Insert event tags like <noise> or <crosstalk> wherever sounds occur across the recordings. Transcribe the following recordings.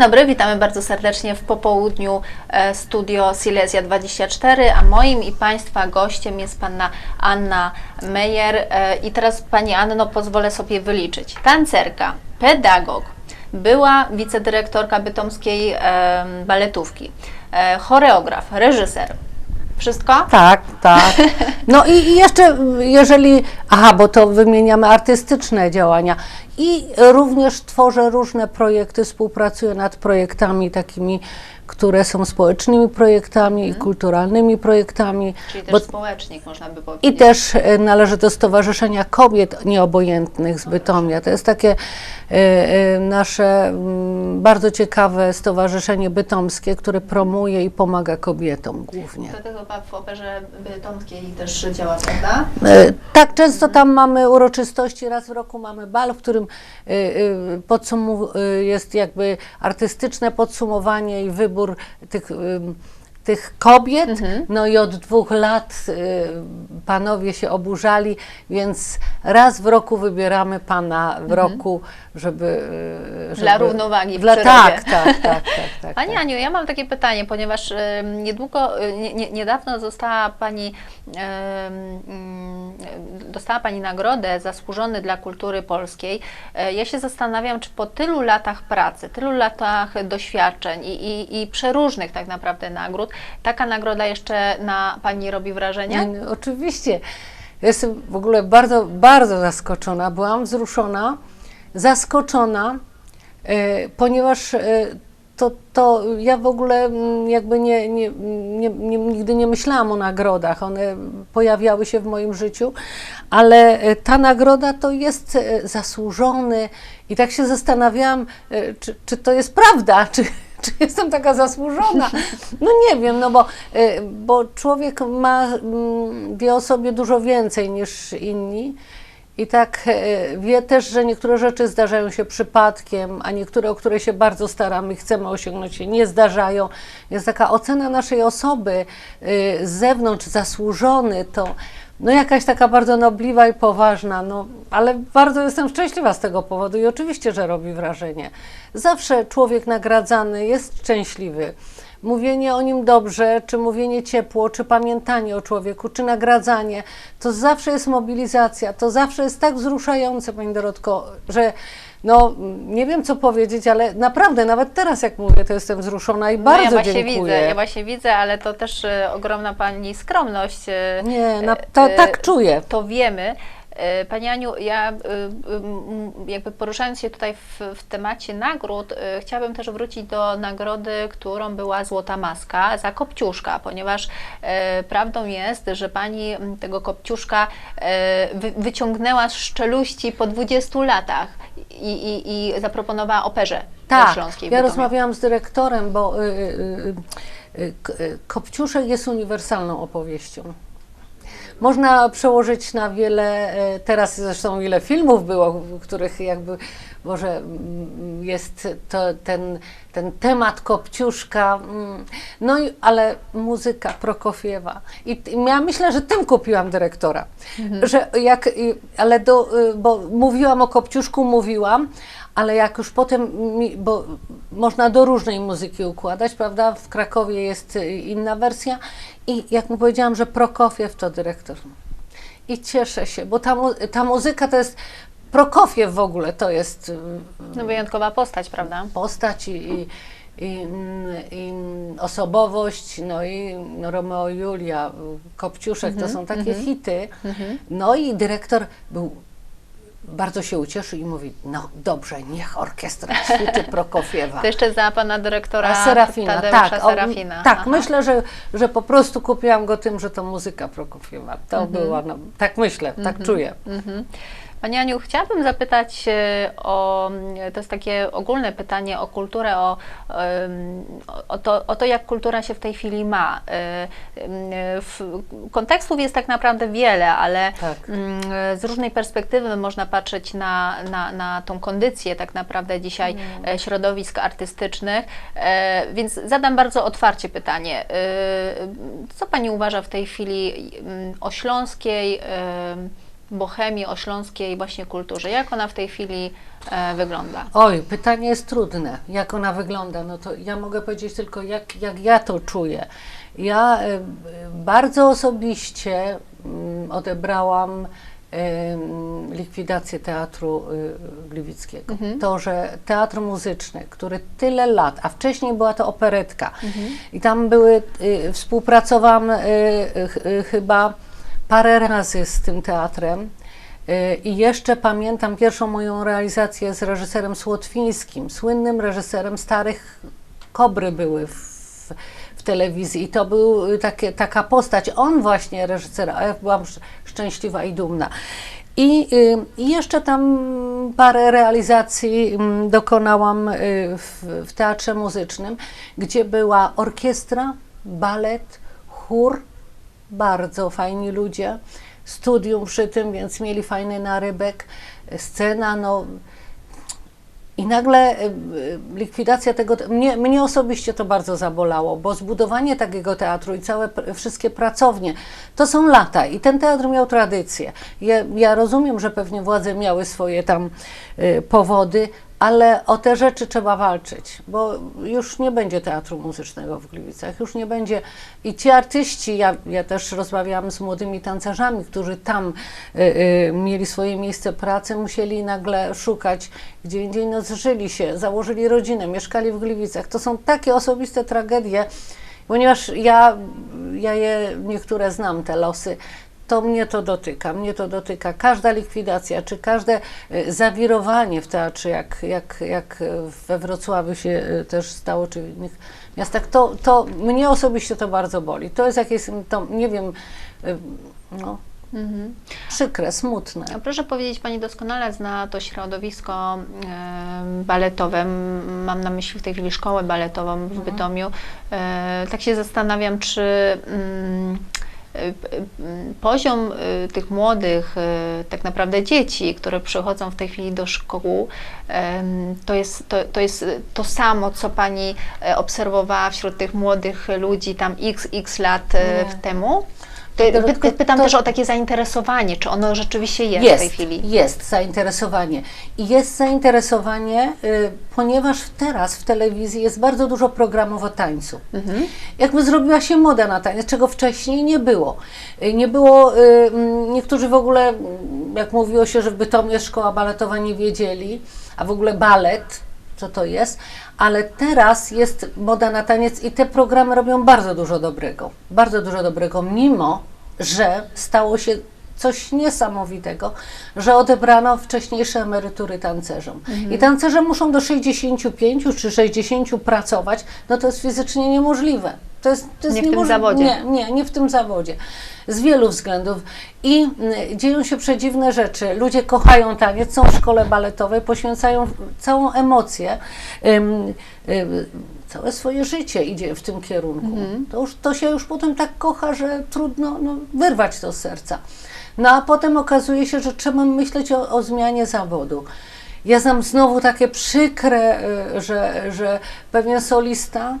dobry, witamy bardzo serdecznie w popołudniu e, studio Silesia 24, a moim i Państwa gościem jest Panna Anna Meyer e, i teraz Pani Anno pozwolę sobie wyliczyć. Tancerka, pedagog, była wicedyrektorka bytomskiej baletówki, e, choreograf, reżyser. Wszystko? Tak, tak. <laughs> No i i jeszcze, jeżeli, aha, bo to wymieniamy artystyczne działania i również tworzę różne projekty, współpracuję nad projektami takimi, które są społecznymi projektami i kulturalnymi projektami. Czyli też bo- społecznik, można by I powiedzieć. też e, należy do Stowarzyszenia Kobiet Nieobojętnych z Bytomia. To jest takie e, e, nasze mm, bardzo ciekawe stowarzyszenie bytomskie, które promuje i pomaga kobietom głównie. To chyba w operze bytomskiej też działa, prawda? Tak, często tam mamy uroczystości, raz w roku mamy bal, w którym e, e, podsumu- e, jest jakby artystyczne podsumowanie i wybór tych, tych kobiet. No i od dwóch lat e, panowie się oburzali, więc raz w roku wybieramy pana w roku, żeby, e, żeby... Dla równowagi w Dla, przyrodzie. tak, tak, tak, tak, tak. <laughs> Pani tak. Aniu, ja mam takie pytanie, ponieważ e, niedługo, nie, nie, niedawno została Pani, dostała Pani nagrodę zasłużony dla kultury polskiej. Ja się zastanawiam, czy po tylu latach pracy, tylu latach doświadczeń i, i, i przeróżnych tak naprawdę nagród, taka nagroda jeszcze na Pani robi wrażenie? Nie, no, oczywiście. Jestem w ogóle bardzo, bardzo zaskoczona. Byłam wzruszona, zaskoczona, e, ponieważ e, to, to ja w ogóle mm, jakby nie, nie, nie, nie, nigdy nie myślałam o nagrodach. One pojawiały się w moim życiu, ale e, ta nagroda to jest zasłużony i tak się zastanawiałam, czy, czy to jest prawda, czy, <laughs> czy jestem taka zasłużona? No nie wiem, no bo, y, bo człowiek ma, mm, wie o sobie dużo więcej niż inni. I tak y, wie też, że niektóre rzeczy zdarzają się przypadkiem, a niektóre, o które się bardzo staramy, chcemy osiągnąć, się nie zdarzają. Jest taka ocena naszej osoby y, z zewnątrz, zasłużony, to no jakaś taka bardzo nobliwa i poważna, no, ale bardzo jestem szczęśliwa z tego powodu i oczywiście, że robi wrażenie. Zawsze człowiek nagradzany jest szczęśliwy. Mówienie o nim dobrze, czy mówienie ciepło, czy pamiętanie o człowieku, czy nagradzanie, to zawsze jest mobilizacja, to zawsze jest tak wzruszające, Pani Dorotko, że no nie wiem co powiedzieć, ale naprawdę nawet teraz jak mówię, to jestem wzruszona i No bardzo ja właśnie dziękuję. widzę, ja właśnie widzę, ale to też e, ogromna Pani skromność. e, Nie, na, e, to, e, tak czuję. to wiemy. E, Pani Aniu, ja y, y, jakby poruszając się tutaj w, w temacie nagród, y, chciałabym też wrócić do nagrody, którą była Złota Maska za Kopciuszka, ponieważ e, prawdą jest, że Pani tego Kopciuszka e, wy, wyciągnęła z szczeluści po 20 latach i, i, i zaproponowała operze Tak, śląskiej. ja rozmawiałam z dyrektorem, bo y, y, y, y, y, Kopciuszek jest uniwersalną opowieścią. Można przełożyć na wiele, y, teraz zresztą ile filmów było, w których jakby może mm, jest to, ten, ten temat Kopciuszka, mm, no i, ale muzyka Prokofiewa. I, i ja myślę, że tym kupiłam dyrektora, że jak, ale do, y, bo mówiłam o Kopciuszku, mówiłam, ale jak już potem, bo można do różnej muzyki układać, prawda? W Krakowie jest y, inna wersja i jak mu powiedziałam, że Prokofiew to dyrektor. I cieszę się, bo ta, mu- ta muzyka to jest, Prokofiew w ogóle to jest y, No wyjątkowa postać, prawda? postać i, i, i, mm, i osobowość, no i no Romeo Julia, Kopciuszek, to są takie hity. No i dyrektor był bardzo się ucieszył i mówi, no dobrze, niech orkiestra ćwiczy <laughs> Prokofiewa. To jeszcze za pana dyrektora A Serafina, Tadeusza tak, Serafina. tak Aha. myślę, że, że po prostu kupiłam go tym, że to muzyka Prokofiewa. To Mhm. była, no, tak myślę, tak czuję. Pani Aniu, chciałabym zapytać e, o, to jest takie ogólne pytanie o kulturę, o, o, to, o to, jak kultura się w tej chwili ma. E, w, kontekstów jest tak naprawdę wiele, ale Tak. mm, z różnej perspektywy można patrzeć na, na, na tą kondycję tak naprawdę dzisiaj e, środowisk artystycznych, więc zadam bardzo otwarcie pytanie. Co Pani uważa w tej chwili mm, o śląskiej bohemii, o śląskiej właśnie kulturze. Jak ona w tej chwili e, wygląda? Oj, pytanie jest trudne. Jak ona wygląda? No to ja mogę powiedzieć tylko, jak, jak ja to czuję. Ja e, bardzo osobiście mm, odebrałam em, likwidację teatru y, Gliwickiego. To, że teatr muzyczny, który tyle lat, a wcześniej była to operetka i tam były, y, współpracowałam ch- y, chyba parę razy z tym teatrem. Y, I jeszcze pamiętam pierwszą moją realizację z reżyserem Słotwińskim, słynnym reżyserem starych Kobry były w, w telewizji i to był y, takie, taka postać, on właśnie reżyser, a ja byłam sz- szczęśliwa i dumna. I, y, I jeszcze tam parę realizacji mm, dokonałam w, w teatrze muzycznym, gdzie była orkiestra, balet, chór, bardzo fajni ludzie, studium przy tym, więc mieli fajny narybek, scena, no i nagle y, y, likwidacja tego, te- mnie, mnie osobiście to bardzo zabolało, bo zbudowanie takiego teatru i całe wszystkie pracownie, to są lata i ten teatr miał tradycję. Ja, ja rozumiem, że pewnie władze miały swoje tam y, powody, ale o te rzeczy trzeba walczyć, bo już nie będzie teatru muzycznego w Gliwicach, już nie będzie. I ci artyści, ja, ja też rozmawiałam z młodymi tancerzami, którzy tam y, y, mieli swoje miejsce pracy, musieli nagle szukać gdzie indziej, no zżyli się, założyli rodzinę, mieszkali w Gliwicach. To są takie osobiste tragedie, ponieważ ja, ja je niektóre znam, te losy, to mnie to dotyka, mnie to dotyka. Każda likwidacja, czy każde e, zawirowanie w teatrze, jak, jak, jak we Wrocławiu się e, też stało, czy w innych miastach, to, to mnie osobiście to bardzo boli. To jest jakieś, to, nie wiem, e, no, przykre, smutne. A proszę powiedzieć, Pani doskonale zna to środowisko e, baletowe. Mam na myśli w tej chwili szkołę baletową w Bytomiu. E, tak się zastanawiam, czy mm, poziom e, tych młodych, tak naprawdę dzieci, które przychodzą w tej chwili do szkół, to jest to, to, jest to samo, co Pani e, obserwowała wśród tych młodych ludzi tam x, x lat e, Nie. temu? Pytam to- też o takie zainteresowanie, czy ono rzeczywiście jest, w tej Jest, chwili. jest zainteresowanie. I jest zainteresowanie, y, ponieważ teraz w telewizji jest bardzo dużo programów o tańcu. Mhm. Jakby zrobiła się moda na taniec, czego wcześniej nie było. Y, Nie było, y, niektórzy w ogóle, jak mówiło się, że w Bytomiu jest szkoła baletowa, nie wiedzieli, a w ogóle balet, co to jest, ale teraz jest moda na taniec i te programy robią bardzo dużo dobrego. Bardzo dużo dobrego, mimo że stało się coś niesamowitego, że odebrano wcześniejsze emerytury tancerzom. I tancerze muszą do 65 czy 60 pracować, no to jest fizycznie niemożliwe. To jest, to jest Nie w tym zawodzie. Nie, nie, nie w tym zawodzie. Z wielu względów. I dzieją się przedziwne rzeczy. Ludzie kochają taniec, są w szkole baletowej, poświęcają całą emocję. ym, ym, całe swoje życie idzie w tym kierunku. Mhm. To, już, to się już potem tak kocha, że trudno no, wyrwać to z serca. No a potem okazuje się, że trzeba myśleć o, o zmianie zawodu. Ja znam znowu takie przykre, y, że, że pewien solista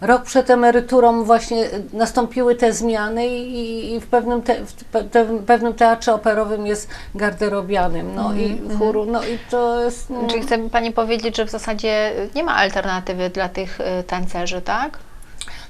Rok przed emeryturą właśnie y, nastąpiły te zmiany i, i w, pewnym te, w pe, pewnym teatrze operowym jest garderobianym, no i chóru, no i to jest... No, Czyli chce Pani powiedzieć, że w zasadzie nie ma alternatywy dla tych y, tancerzy,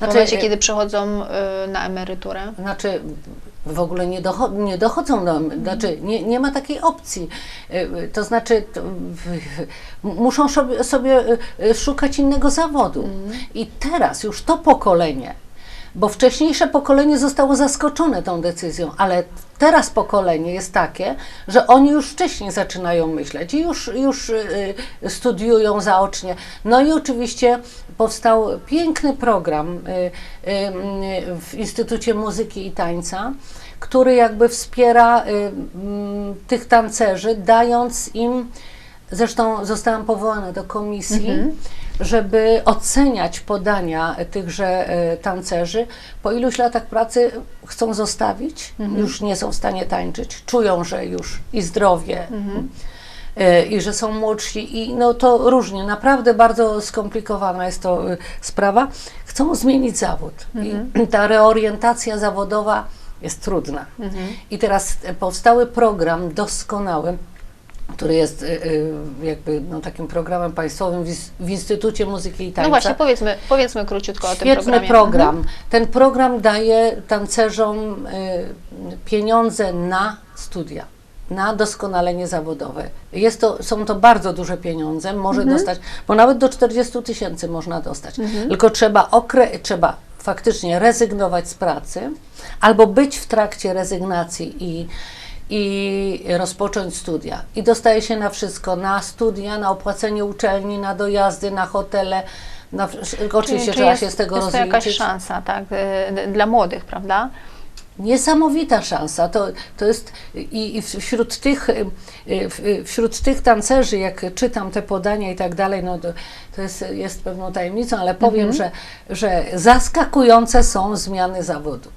tak? W Znaczy, momencie, y, kiedy przychodzą y, na emeryturę. Znaczy w ogóle nie, nie dochodzą do, znaczy nie, nie ma takiej opcji. Y, y, To znaczy to, muszą sobie, sobie szukać innego zawodu. I teraz już to pokolenie, bo wcześniejsze pokolenie zostało zaskoczone tą decyzją, ale teraz pokolenie jest takie, że oni już wcześniej zaczynają myśleć i już, już y, y, studiują zaocznie. No i oczywiście powstał piękny program y, w Instytucie Muzyki i Tańca, który jakby wspiera mm, tych tancerzy, dając im Zresztą zostałam powołana do komisji, żeby oceniać podania tychże e, tancerzy. Po iluś latach pracy chcą zostawić, już nie są w stanie tańczyć, czują, że już i zdrowie. e, I że są młodsi, i no to różnie, naprawdę bardzo skomplikowana jest to e, sprawa. Chcą zmienić zawód. I <clears throat> ta reorientacja zawodowa jest trudna. Mhm. I teraz powstały program doskonały, który jest y, y, jakby no, takim programem państwowym w, ins- w Instytucie Muzyki i Tańca. No właśnie, powiedzmy, powiedzmy króciutko o tym Świetny programie. program. Mhm. Ten program daje tancerzom y, pieniądze na studia, na doskonalenie zawodowe. Jest to, są to bardzo duże pieniądze, może Mhm. dostać, bo nawet do 40 tysięcy można dostać. Tylko trzeba, okre, trzeba faktycznie rezygnować z pracy albo być w trakcie rezygnacji i i rozpocząć studia. I dostaje się na wszystko, na studia, na opłacenie uczelni, na dojazdy, na hotele, na, oczywiście Czy trzeba jest, się z tego jest to jakaś rozliczyć. szansa, tak, y, dla młodych, prawda? Niesamowita szansa. To, to jest i, i wśród tych, y, wśród tych tancerzy, jak czytam te podania i tak dalej, no to, to jest, jest pewną tajemnicą, ale powiem, że, że zaskakujące są zmiany zawodu.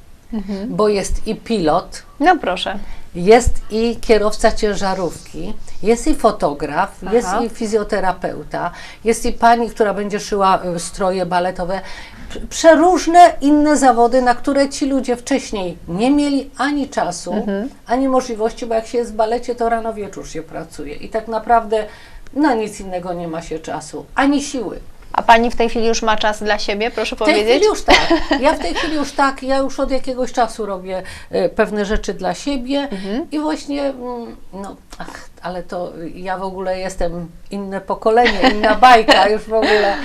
Bo jest i pilot, No proszę. jest i kierowca ciężarówki, jest i fotograf, Aha. jest i fizjoterapeuta, jest i pani, która będzie szyła y, stroje baletowe. Prze- Przeróżne inne zawody, na które ci ludzie wcześniej nie mieli ani czasu, Mhm. ani możliwości, bo jak się jest w balecie, to rano wieczór się pracuje i tak naprawdę na nic innego nie ma się czasu, ani siły. A Pani w tej chwili już ma czas dla siebie, proszę W tej powiedzieć? chwili już tak. <laughs> Ja w tej chwili już tak. Ja już od jakiegoś czasu robię e, pewne rzeczy dla siebie Mhm. i właśnie, mm, no, ach, ale to ja w ogóle jestem inne pokolenie, inna bajka już w ogóle.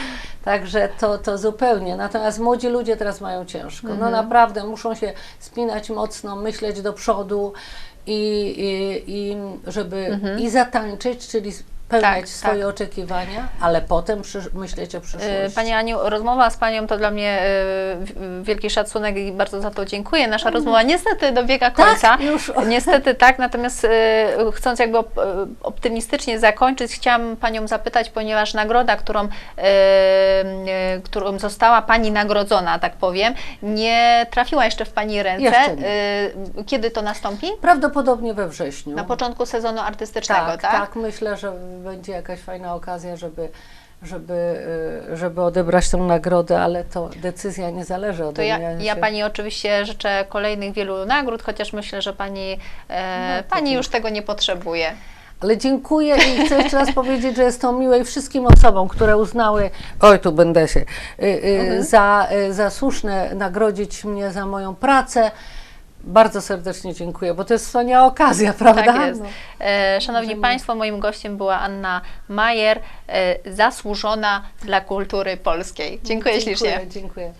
Także to, to zupełnie. Natomiast młodzi ludzie teraz mają ciężko. No Mhm. naprawdę muszą się spinać mocno, myśleć do przodu i, i, i żeby i zatańczyć, czyli spełniać Mhm. Tak, swoje tak. oczekiwania, ale potem myśleć o przyszłości. Y, Pani Aniu, rozmowa z Panią to dla mnie y, wielki szacunek i bardzo za to dziękuję. Nasza rozmowa niestety dobiega końca. Tak. <laughs> Niestety tak, natomiast y, chcąc jakby op, optymistycznie zakończyć, chciałam Panią zapytać, ponieważ nagroda, którą, y, y, którą została Pani nagrodzona, tak powiem, nie trafiła jeszcze w Pani ręce. Y, Kiedy to nastąpi? Prawdopodobnie we wrześniu. Na początku sezonu artystycznego, tak, tak? tak, myślę, że będzie jakaś fajna okazja, żeby, żeby, y, żeby odebrać tę nagrodę, ale to decyzja nie zależy ode To ja, ja Pani oczywiście życzę kolejnych wielu nagród, chociaż myślę, że Pani, e, No, pani już tego nie potrzebuje. Ale dziękuję i chcę jeszcze raz powiedzieć, że jest to miłe i wszystkim osobom, które uznały, oj tu będę się, y, y, Mhm. za, y, za słuszne nagrodzić mnie za moją pracę. Bardzo serdecznie dziękuję, bo to jest wspaniała okazja, <laughs> prawda? Tak jest. No. E, Szanowni Państwo, moim gościem była Anna Majer, e, zasłużona dla kultury polskiej. Dziękuję ślicznie. Dziękuję. dziękuję.